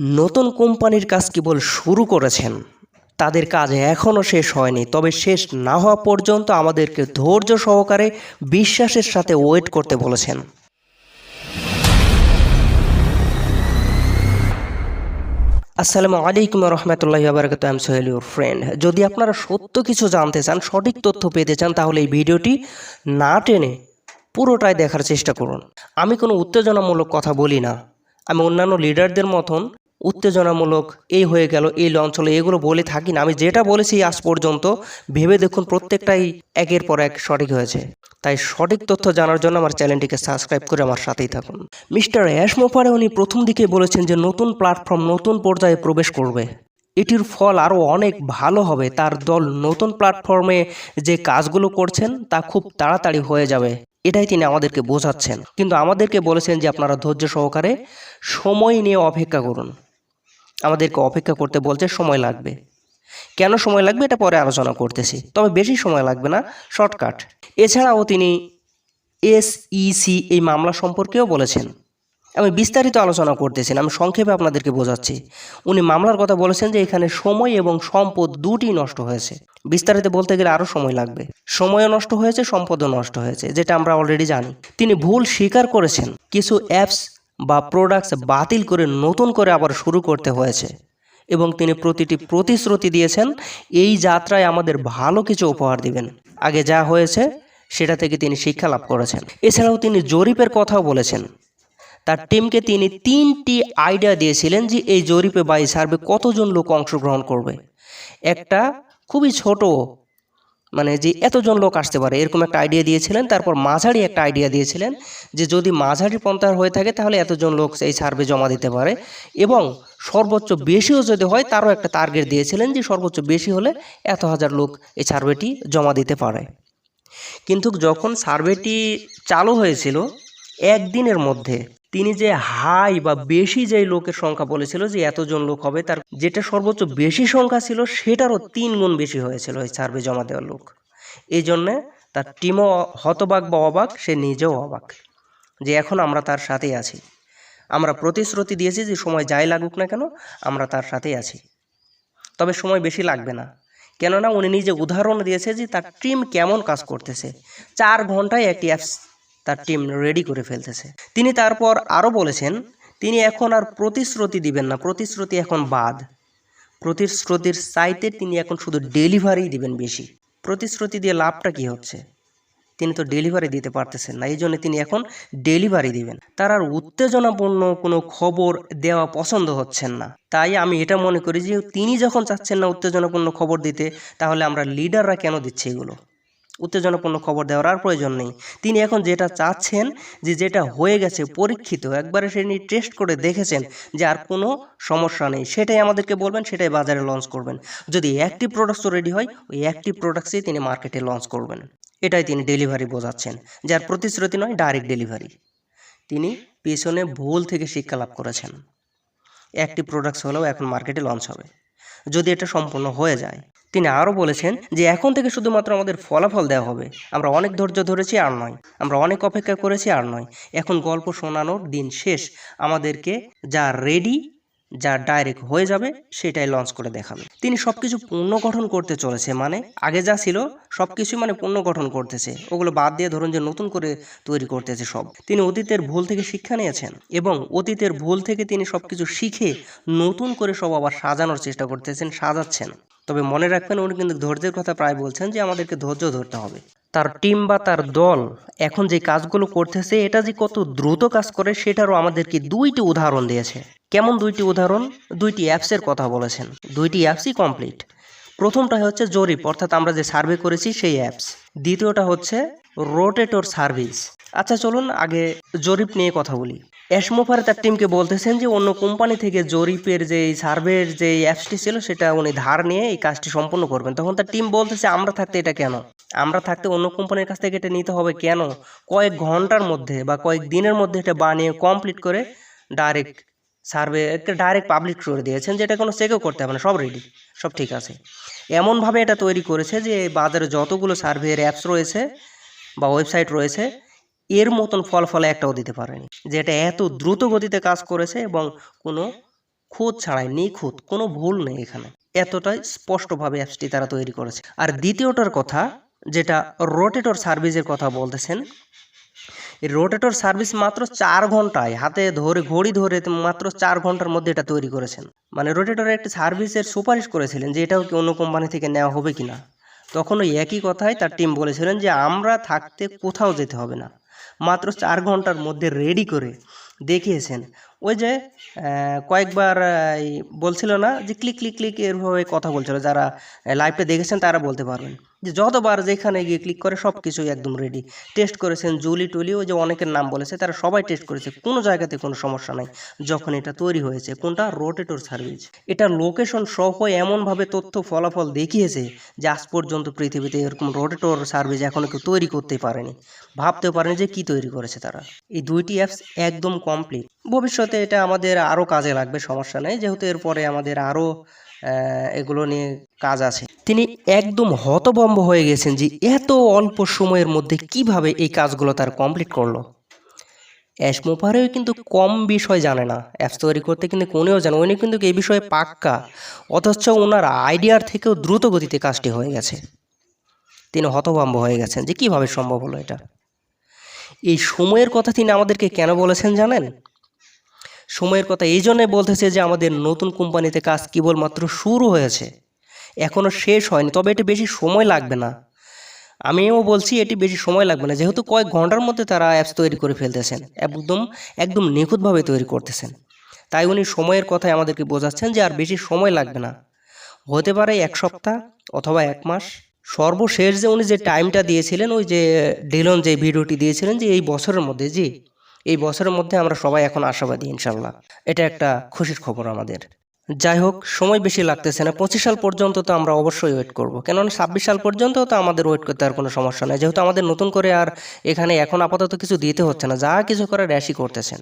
নতুন কোম্পানির কাজ কেবল শুরু করেছেন। তাদের কাজ এখনও শেষ হয়নি, তবে শেষ না হওয়া পর্যন্ত আমাদেরকে ধৈর্য সহকারে বিশ্বাসের সাথে ওয়েট করতে বলেছেন। আসসালামু আলাইকুম রহমতুল্লাহ বারকাত আম সোহেল ইউর ফ্রেন্ড যদি আপনারা সত্য কিছু জানতে চান, সঠিক তথ্য পেতে চান, তাহলে এই ভিডিওটি না টেনে পুরোটাই দেখার চেষ্টা করুন। আমি কোনো উত্তেজনামূলক কথা বলি না। আমি অন্যান্য লিডারদের মতন উত্তেজনামূলক এই হয়ে গেল এই লঞ্চ হলো এগুলো বলে থাকি না। আমি যেটা বলেছি আজ পর্যন্ত, ভেবে দেখুন প্রত্যেকটাই একের পর এক সঠিক হয়েছে। তাই সঠিক তথ্য জানার জন্য আমার চ্যানেলটিকে সাবস্ক্রাইব করে আমার সাথেই থাকুন। মিস্টার অ্যাশমোফারে উনি প্রথম দিকে বলেছেন যে নতুন প্ল্যাটফর্ম নতুন পর্যায়ে প্রবেশ করবে। এটির ফল আরও অনেক ভালো হবে। তার দল নতুন প্ল্যাটফর্মে যে কাজগুলো করছেন, তা খুব তাড়াতাড়ি হয়ে যাবে। এটাই তিনি আমাদেরকে বোঝাচ্ছেন। কিন্তু আমাদেরকে বলেছেন যে আপনারা ধৈর্য সহকারে সময় নিয়ে অপেক্ষা করুন। আমাদেরকে অপেক্ষা করতে বলছে, সময় লাগবে। কেন সময় লাগবে? এটা পরে আলোচনা করতেছি। তবে বেশি সময় লাগবে না, শর্টকাট। এছাড়াও তিনি এসইসি এই মামলা সম্পর্কেও বলেছেন। আমি বিস্তারিত আলোচনা করতেছি আমি সংক্ষেপে আপনাদেরকে বোঝাচ্ছি। উনি মামলার কথা বলেছেন যে এখানে সময় এবং সম্পদ দুটি নষ্ট হয়েছে। বিস্তারিত বলতে গেলে আরও সময় লাগবে। সময়ও নষ্ট হয়েছে, সম্পদও নষ্ট হয়েছে, যেটা আমরা অলরেডি জানি। তিনি ভুল স্বীকার করেছেন। কিছু অ্যাপস বা প্রোডাক্টস বাতিল করে নতুন করে আবার শুরু করতে হয়েছে। এবং তিনি প্রতিটি প্রতিশ্রুতি দিয়েছেন, এই যাত্রায় আমাদের ভালো কিছু উপহার দিবেন। আগে যা হয়েছে, সেটা থেকে তিনি শিক্ষা লাভ করেছেন। এছাড়াও তিনি জরিপের কথাও বলেছেন। তার টিমকে তিনি তিনটি আইডিয়া দিয়েছিলেন যে এই জরিপে বা এই সার্ভে কতজন লোক অংশগ্রহণ করবে। একটা খুবই ছোট মানে যে এতজন লোক আসতে পারে, এরকম একটা আইডিয়া দিয়েছিলেন, তারপর মাঝারি একটা আইডিয়া দিয়েছিলেন যে যদি মাঝারি পন্থার হয়ে থাকে তাহলে এতজন লোক এই সার্ভে জমা দিতে পারে। এবং সর্বোচ্চ বেশিও যদি হয়, তারও একটা টার্গেট দিয়েছিলেন যে সর্বোচ্চ বেশি হলে এত হাজার লোক এই সার্ভেটি জমা দিতে পারে। কিন্তু যখন সার্ভেটি চালু হয়েছিল, একদিনের মধ্যে তিনি যে হাই বা বেশি যে লোকের সংখ্যা বলেছিল যে এতজন লোক হবে, তার যেটা সর্বোচ্চ বেশি সংখ্যা ছিল, সেটারও তিন গুণ বেশি হয়েছিল এই সার্ভে জমা দেওয়ার লোক। এই জন্যে তার টিমও হতবাক বা অবাক, সে নিজেও অবাক যে এখন আমরা তার সাথেই আছি। আমরা প্রতিশ্রুতি দিয়েছি যে সময় যাই লাগুক না কেন, আমরা তার সাথেই আছি। তবে সময় বেশি লাগবে না। কেননা উনি নিজে উদাহরণ দিয়েছে যে তার টিম কেমন কাজ করতেছে। চার ঘন্টায় একটি অ্যাপস তার টিম রেডি করে ফেলতেছে। তিনি তারপর আরও বলেছেন, তিনি এখন আর প্রতিশ্রুতি দিবেন না, প্রতিশ্রুতি এখন বাদ। প্রতিশ্রুতির চাইতে তিনি এখন শুধু ডেলিভারি দিবেন বেশি। প্রতিশ্রুতি দিয়ে লাভটা কি হচ্ছে? তিনি তো ডেলিভারি দিতে পারতেছেন না এই জন্য তিনি এখন ডেলিভারি দিবেন। তার আর উত্তেজনাপূর্ণ কোনো খবর দেওয়া পছন্দ হচ্ছেন না। তাই আমি এটা মনে করি যে, তিনি যখন চাচ্ছেন না উত্তেজনাপূর্ণ খবর দিতে, তাহলে আমরা লিডাররা কেন দিচ্ছে এগুলো? উত্তেজনাপূর্ণ খবর দেওয়ার আর প্রয়োজন নেই। তিনি এখন যেটা চাচ্ছেন যে যেটা হয়ে গেছে, পরীক্ষিত, একবারে সে নিয়ে টেস্ট করে দেখেছেন যে আর কোনো সমস্যা নেই। সেটাই আমাদেরকে বলবেন, সেটাই বাজারে লঞ্চ করবেন। যদি একটি প্রোডাক্টস রেডি হয়, ওই একটি প্রোডাক্টসই তিনি মার্কেটে লঞ্চ করবেন। এটাই তিনি ডেলিভারি বোঝাচ্ছেন যার প্রতিশ্রুতি নয় ডাইরেক্ট ডেলিভারি তিনি পেছনে ভুল থেকে শিক্ষা লাভ করেছেন। একটি প্রোডাক্টস হলেও এখন মার্কেটে লঞ্চ হবে। যদি এটা সম্পূর্ণ হয়ে যায় তিনি আরও বলেছেন যে এখন থেকে শুধুমাত্র আমাদের ফলাফল দেওয়া হবে। আমরা অনেক ধৈর্য ধরেছি আর নয়। আমরা অনেক অপেক্ষা করেছি আর নয়। এখন গল্প শোনানোর দিন শেষ। আমাদেরকে যা রেডি যা ডাইরেক্ট হয়ে যাবে, সেটাই লঞ্চ করে দেখাবে। তিনি সব কিছু পুনর্গঠন করতে চলেছে। মানে আগে যা ছিল সব কিছুই মানে পুনর্গঠন করতেছে। ওগুলো বাদ দিয়ে ধরুন যে নতুন করে তৈরি করতেছে সব। তিনি অতীতের ভুল থেকে শিক্ষা নিয়েছেন এবং অতীতের ভুল থেকে তিনি সব কিছু শিখে নতুন করে সব আবার সাজানোর চেষ্টা করতেছেন, সাজাচ্ছেন। তবে মনে রাখবেন উনি কিন্তু ধৈর্যের কথা প্রায় বলছেন যে আমাদেরকে ধৈর্য ধরতে হবে। তার টিম বা তার দল এখন যে কাজগুলো করতেছে, এটা যে কত দ্রুত কাজ করে, সেটারও আমাদেরকে দুইটি উদাহরণ দিয়েছে। কেমন দুইটি উদাহরণ? দুইটি অ্যাপসের কথা বলেছেন। দুইটি অ্যাপসই কমপ্লিট প্রথমটা হচ্ছে জরিপ, অর্থাৎ আমরা যে সার্ভে করেছি সেই অ্যাপস দ্বিতীয়টা হচ্ছে রোটেটর সার্ভিস আচ্ছা চলুন আগে জরিপ নিয়ে কথা বলি। অ্যাশমোফার তার টিমকে বলতেছেন যে, অন্য কোম্পানি থেকে জরিপের যে সার্ভের যে অ্যাপসটি ছিল, সেটা উনি ধার নিয়ে এই কাজটি সম্পন্ন করবেন। তখন তার টিম বলতেছে, আমরা থাকতে এটা কেন? আমরা থাকতে অন্য কোম্পানির কাছ থেকে এটা নিতে হবে কেন? কয়েক ঘণ্টার মধ্যে বা কয়েক দিনের মধ্যে এটা বানিয়ে কমপ্লিট করে ডাইরেক্ট সার্ভে একটা ডাইরেক্ট পাবলিক করে দিয়েছেন যেটা কোনো চেকও করতে হবে না, সব রেডি সব ঠিক আছে। এমনভাবে এটা তৈরি করেছে যে, বাজারে যতগুলো সার্ভের অ্যাপস রয়েছে বা ওয়েবসাইট রয়েছে এর মতন ফল ফলে একটাও দিতে পারেনি। যে এটা এত দ্রুত গতিতে কাজ করেছে এবং কোনো খুঁত ছাড়াই, নিখুঁত, কোনো ভুল নেই এখানে। এতটাই স্পষ্টভাবে অ্যাপসটি তারা তৈরি করেছে। আর দ্বিতীয়টার কথা, যেটা রোটেটর সার্ভিসের কথা বলতেছেন, রোটেটর সার্ভিস মাত্র চার ঘন্টায়, হাতে ধরে, ঘড়ি ধরে মাত্র চার ঘণ্টার মধ্যে এটা তৈরি করেছেন। মানে রোটেটরের একটি সার্ভিসের সুপারিশ করেছিলেন যে এটাও কি অন্য কোম্পানি থেকে নেওয়া হবে কিনা। তখন ওই একই কথাই তার টিম বলেছিলেন যে, আমরা থাকতে কোথাও যেতে হবে না। মাত্র চার ঘণ্টার মধ্যে রেডি করে দেখিয়েছেন। ওই যে কয়েকবার বলছিল না যে ক্লিক ক্লিক ক্লিক এরভাবে কথা বলছিল। যারা লাইভটা দেখেছেন তারা বলতে পারবেন। যে যতবার যেখানে গিয়ে ক্লিক করে সব কিছুই একদম রেডি টেস্ট করেছেন জুলি টুলি, ওই যে অনেকের নাম বলেছে, তারা সবাই টেস্ট করেছে। কোনো জায়গাতে কোনো সমস্যা নাই। যখন এটা তৈরি হয়েছে, কোনটা? রোটেটর সার্ভিস এটা লোকেশন সহ এমনভাবে তথ্য ফলাফল দেখিয়েছে যে আজ পর্যন্ত পৃথিবীতে এরকম রোটেটর সার্ভিস এখনও কেউ তৈরি করতে পারেনি। ভাবতেও পারেনি যে কি তৈরি করেছে তারা। এই দুইটি অ্যাপস একদম কমপ্লিট ভবিষ্যতে এটা আমাদের আরও কাজে লাগবে, সমস্যা নেই। যেহেতু এরপরে আমাদের আরও এগুলো নিয়ে কাজ আছে। তিনি একদম হতভম্ব হয়ে গেছেন যে এত অল্প সময়ের মধ্যে কীভাবে এই কাজগুলো তার কমপ্লিট করল। অ্যাশমোপারেও কিন্তু কম বিষয় জানে না। অ্যাপস তৈরি করতে কিন্তু কোনেও জানে উনি কিন্তু এই বিষয়ে পাক্কা। অথচ ওনার আইডিয়ার থেকেও দ্রুত গতিতে কাজটি হয়ে গেছে। তিনি হতভম্ব হয়ে গেছেন যে কীভাবে সম্ভব হলো এটা। এই সময়ের কথা তিনি আমাদেরকে কেন বলেছেন জানেন? সময়ের কথা এই জন্যই বলতেছে যে আমাদের নতুন কোম্পানিতে কাজ কেবলমাত্র শুরু হয়েছে। এখনও শেষ হয়নি, তবে এটি বেশি সময় লাগবে না। আমিও বলছি এটি বেশি সময় লাগবে না, যেহেতু কয়েক ঘণ্টার মধ্যে তারা অ্যাপস তৈরি করে ফেলতেছেন, একদম একদম নিখুঁতভাবে তৈরি করতেছেন। তাই উনি সময়ের কথাই আমাদেরকে বোঝাচ্ছেন যে আর বেশি সময় লাগবে না। হতে পারে এক সপ্তাহ অথবা এক মাস। সর্বশেষ যে উনি যে টাইমটা দিয়েছিলেন, ওই যে ডিলন যে ভিডিওটি দিয়েছিলেন যে এই বছরের মধ্যে, জি। এই বছরের মধ্যে আমরা সবাই এখন আশাবাদী ইনশাল্লাহ এটা একটা খুশির খবর আমাদের। যাই হোক, সময় বেশি লাগতেছে না। পঁচিশ সাল পর্যন্ত তো আমরা অবশ্যই ওয়েট করব। কেননা ছাব্বিশ সাল পর্যন্ত তো আমাদের ওয়েট করতে আর কোনো সমস্যা নেই। যেহেতু আমাদের নতুন করে আর এখানে এখন আপাতত কিছু দিতে হচ্ছে না। যা কিছু করে র্যাশই করতেছেন।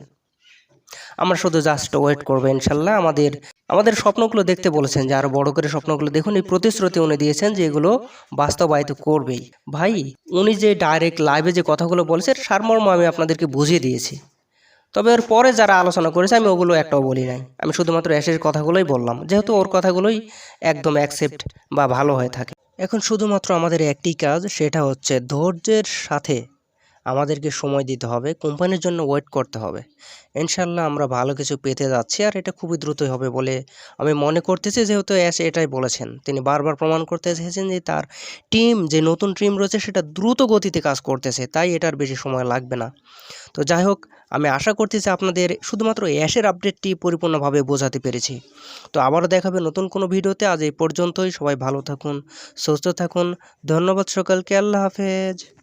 আমরা শুধু জাস্ট ওয়েট করব ইনশাল্লাহ। আমাদের আমাদের স্বপ্নগুলো দেখতে বলেছেন যে আরও বড় করে স্বপ্নগুলো দেখুন। এই প্রতিশ্রুতি উনি দিয়েছেন যে, এগুলো বাস্তবায়িত করবেই। ভাই, উনি যে ডাইরেক্ট লাইভে যে কথাগুলো বলেছে এর সারমর্ম আমি আপনাদেরকে বুঝিয়ে দিয়েছি। তবে এর পরে যারা আলোচনা করেছে, আমি ওগুলো একটাও বলি নাই। আমি শুধুমাত্র অ্যাশের কথাগুলোই বললাম। যেহেতু ওর কথাগুলোই একদম অ্যাকসেপ্ট বা ভালো হয়ে থাকে। এখন শুধুমাত্র আমাদের একটি কাজ, সেটা হচ্ছে ধৈর্যের সাথে আমাদেরকে সময় দিতে হবে, কোম্পানির জন্য ওয়েট করতে হবে। ইনশাল্লাহ আমরা ভালো কিছু পেতে যাচ্ছি আর এটা খুবই দ্রুতই হবে বলে আমি মনে করতেছি যেহেতু অ্যাশ এটাই বলেছেন। তিনি বারবার প্রমাণ করতে এসেছেন যে তার টিম যে নতুন টিম রয়েছে সেটা দ্রুত গতিতে কাজ করতেছে, তাই এটার বেশি সময় লাগবে না। তো যাই হোক, আমি আশা করতেছি আপনাদের শুধুমাত্র অ্যাশের আপডেটটি পরিপূর্ণভাবে বোঝাতে পেরেছি। তো আবারও দেখাবে নতুন কোনো ভিডিওতে, আজ এই পর্যন্তই। সবাই ভালো থাকুন, সুস্থ থাকুন। ধন্যবাদ সকলকে, আল্লাহ হাফেজ।